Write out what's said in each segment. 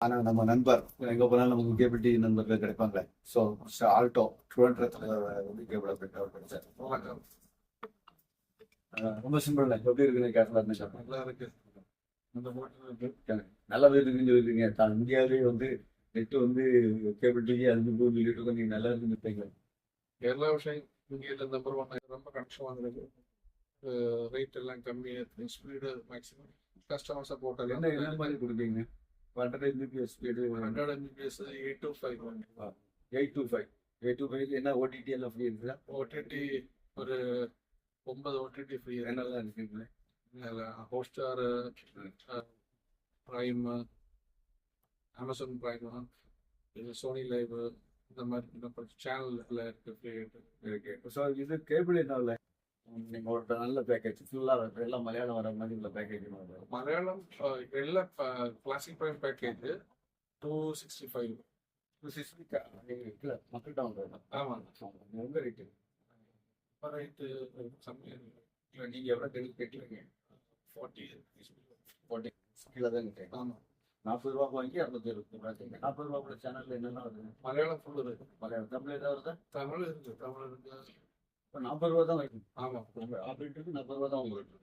ஆனா நம்ம நண்பர் எங்க போனாலும் நமக்கு கேபிள் டிவி நண்பர்கள் கிடைப்பாங்களே. ஸோ ஆல்டோ ட்ரிவாண்ட்ரத்தில் வந்து கேபிள் கிடைச்சார் அஹ் ரொம்ப சிம்பிள் எப்படி இருக்குன்னு கேட்டலாம் நல்லா இருக்கு. நல்லா இருக்குன்னு சொல்லிருக்கீங்க தான் இந்தியாவிலே வந்து நெட் வந்து கேபிள் டிவி அது சொல்லிட்டு நீங்க நல்லா இருக்குன்னு இருப்பீங்க எல்லா விஷயம் இந்தியாவில் நம்பர் ஒன் ரொம்ப கனெக்ஷன் வாங்குறது ரேட் எல்லாம் கம்மி ஸ்பீடு மேக்ஸிமம் கஸ்டமர் சப்போர்ட் என்ன என்ன மாதிரி கொடுப்பீங்க? Hundred Mbps speed hundred Mbps eight two five eight two five eight two five என்ன ஓடிடி எல்லாம் ஃப்ரீ இருக்குதா? ஓடிடி ஒரு ஒன்பது ஓடிடி ஃப்ரீ என்னெல்லாம் இருக்குங்களே? Hotstar Prime Amazon Prime Sony Liv இந்த மாதிரி சேனல் இருக்கு ஃப்ரீ இருக்கு. ஸோ இது கேபிள் என்ன நீங்கள் ஒரு நல்ல பேக்கேஜ் ஃபுல்லாக எல்லாம் மலையாளம் வர மாதிரி உள்ள பேக்கேஜ் மலையாளம் எல்லா classic prime package two sixty five இல்லை மக்கள்கிட்ட வாங்க ஆமாம் உங்கள் ரேட்டு ரைட்டு கம்மியாக இல்லை நீங்கள் எவ்வளோ டெலிவரி கேட்குறீங்க ஃபார்ட்டி ஃபார்ட்டி கீழே தான் கேட்குறேன் ஆமாம் நாற்பது ரூபா வாங்கி அறுநூத்தி இருபது ரூபா கேட்குறேன் நாற்பது ரூபா கூட சேனலில் என்னென்ன வருது? மலையாளம் ஃபுல் இருக்கு. மலையாளம். தமிழ் ஏதாவது வருதா? தமிழ் இருக்கு. தமிழ் இருக்கு. இப்போ நாற்பது ரூபா தான் வைக்கணும். ஆமாம் ஆப்ரேட்டருக்கு நாற்பது ரூபா தான் உங்களுக்கு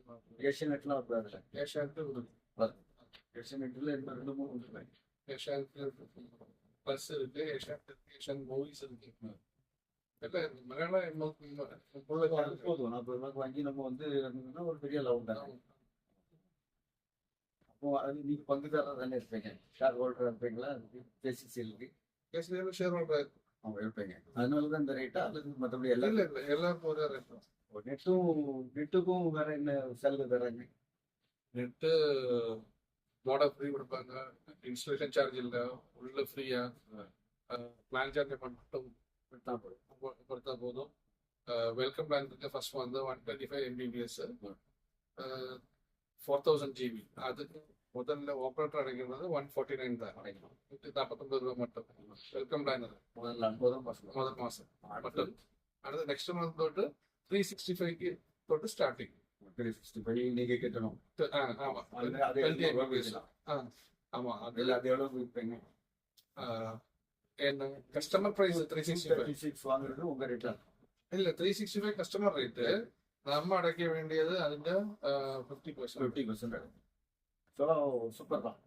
ஏஷியன் நெட்லாம் வருது. ஏஷியாவுக்கு இருக்கு ஏஷியன் நெட்டில் ரெண்டு மூணு இருக்கு ப்ளஸ் இருக்கு. இருக்கு ஏஷியன் மூவிஸ் இருக்கு இருக்கு இருக்கு. போதும் நாற்பது ரூபாய்க்கு வாங்கி நம்ம வந்து ஒரு பெரிய லாபம் தான். அப்போ அது நீங்க பங்குதாரர் தானே இருப்பீங்க. ஷேர் ஹோல்டர் இருப்பீங்களா? பேசிசிஎலுக்கு ஏஷியாவுல ஷேர் ஹோல்டர் அவங்க இருப்பீங்க. அதனால தான் இந்த ரேட்டா அல்லது மற்றபடி எல்லாம் இல்ல எல்லாருக்கும் ஒரே ரேட் நெட்டும் நெட்டுக்கும் வேற என்ன செலவு தராங்க நெட்டு மோடா ஃப்ரீ கொடுப்பாங்க. இன்ஸ்டலேஷன் சார்ஜ் இல்லை உள்ள ஃப்ரீயா பிளான் சார்ஜ் மட்டும் கொடுத்தா போதும். வெல்கம் பிளான் இருக்கு ஃபர்ஸ்ட் வந்து one twenty five MBPS four thousand GB அதுக்கு முதல்ல ஆப்ரேட்டர் அடைக்கிறது ஒன் ஃபார்ட்டி நைன் தான். அடைக்கணும் நாற்பத்தொம்பது ரூபா மட்டும். வெல்கம் லைன் அது முதல் மாதம் முதல் மாதம் மட்டும் அடுத்து நெக்ஸ்ட் மந்த் தொட்டு த்ரீ சிக்ஸ்டி ஃபைவ்க்கு தொட்டு ஸ்டார்டிங் த்ரீ சிக்ஸ்டி ஃபைவ் நீங்கள் கட்டணும் ஆமாம் ஆமாம் அது அது எவ்வளோ கொடுப்பீங்க என்ன? Customer price three sixty five six வாங்குறது உங்கள் ரேட்டாக இல்லை three sixty five customer rate நம்ம அடைக்க வேண்டியது அதில் ஃபிஃப்டி பர்சன்ட் ஃபிஃப்டி பர்சன்ட் அடைக்கும். ஸோ சூப்பர் தான்.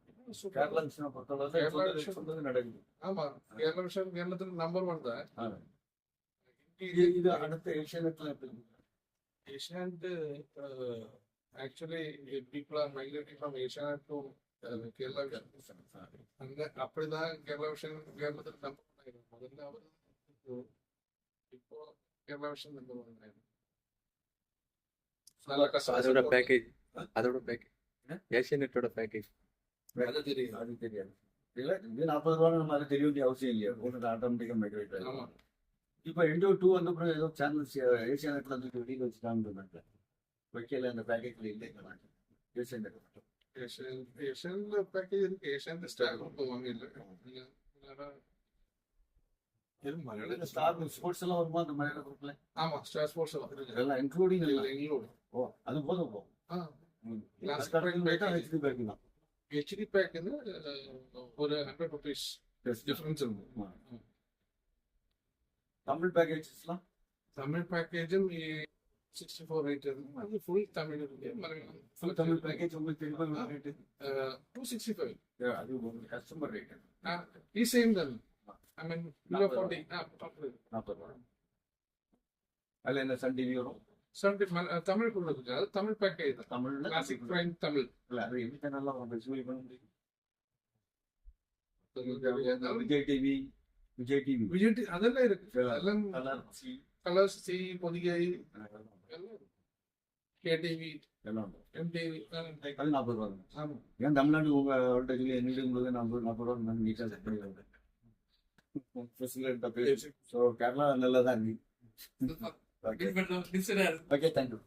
கேரளா விஷயம் பொறுத்தளவு கேரளா விஷயம் நடக்குது. ஆமா. கேரள விஷயம் கேரளத்தில் நம்பர் ஒன் தான். இது அடுத்த ஏஷியனெட்ல எப்படி Asianet actually people are migrating from Asianet to Kerala விஷயம் அங்க அப்படிதான் கேரளா விஷயம் கேரளத்தில் நம்பர் ஒன் ஆயிடும் முதல்ல அவர் இப்போ கேரளா விஷயம் நம்பர் ஒன் ஆயிடும் நல்ல கஸ்டமர் அதோட பேக்கேஜ் அதோட பேக்கேஜ் ஏஷியநெட்டோட பேக்கேஜ் அது தெரியும் அது தெரியாது. இல்ல இது நாற்பது ரூபா நம்ம அது தெரிய வேண்டிய அவசியம் இல்லையா? ஒன்று ஆட்டோமேட்டிக்கா மைக்ரேட் ஆகும் இப்போ இண்டோ டூ வந்த அப்புறம் ஏதோ சேனல்ஸ் ஏஷியனெட்ல வந்து வெளியில் வச்சுட்டாங்க வைக்கல அந்த பேக்கேஜ்ல இல்லைங்க ஏஷியனெட் மட்டும் ஏஷியன் ஏஷியன்ல பேக்கேஜ் இருக்கு. ஏஷியன் நீங்க வேற- இது மலையாளம் ஸ்டார் ஸ்போர்ட்ஸ் எல்லாம் வருமா அந்த மலையாள குரூப்ல ஆமா ஸ்டார் ஸ்போர்ட்ஸ் எல்லாம். இன்க்ளூடிங் இல்ல ஓ அது போதும் போ கிளாஸ் பேக் ஒரு ஹண்ட்ரட் ருபீஸ் தமிழ் பேக்கேஜஸ்லாம் தமிழ் பேக்கேஜும் தமிழ் இருக்கு ஃபுல் ரேட்டு சேம் தான் ஐ மீன் ஃபார்ட்டி என்ன சன் டிவி வரும்? செவன்டி தமிழ் கொடுக்குது அது தமிழ் பேக்கேஜ் தான் தமிழ் தமிழ் இல்ல அது எப்படி நல்லா உங்களுக்கு Vijay TV Vijay TV Vijay TV அதெல்லாம் இருக்கு. எல்லாம் கலர்ஸ் சி பொதிகை கேடிவி எம்டிவி அது நாற்பது ரூபா ஆமாம் தமிழ்நாடு உங்க வோல்டேஜ்ல எங்களுக்கு நாற்பது நாற்பது ரூபா நீட்டாக செட் பண்ணி வருது கேரளா நல்லா தான் இருக்கு Oke, okay. okay, thank you.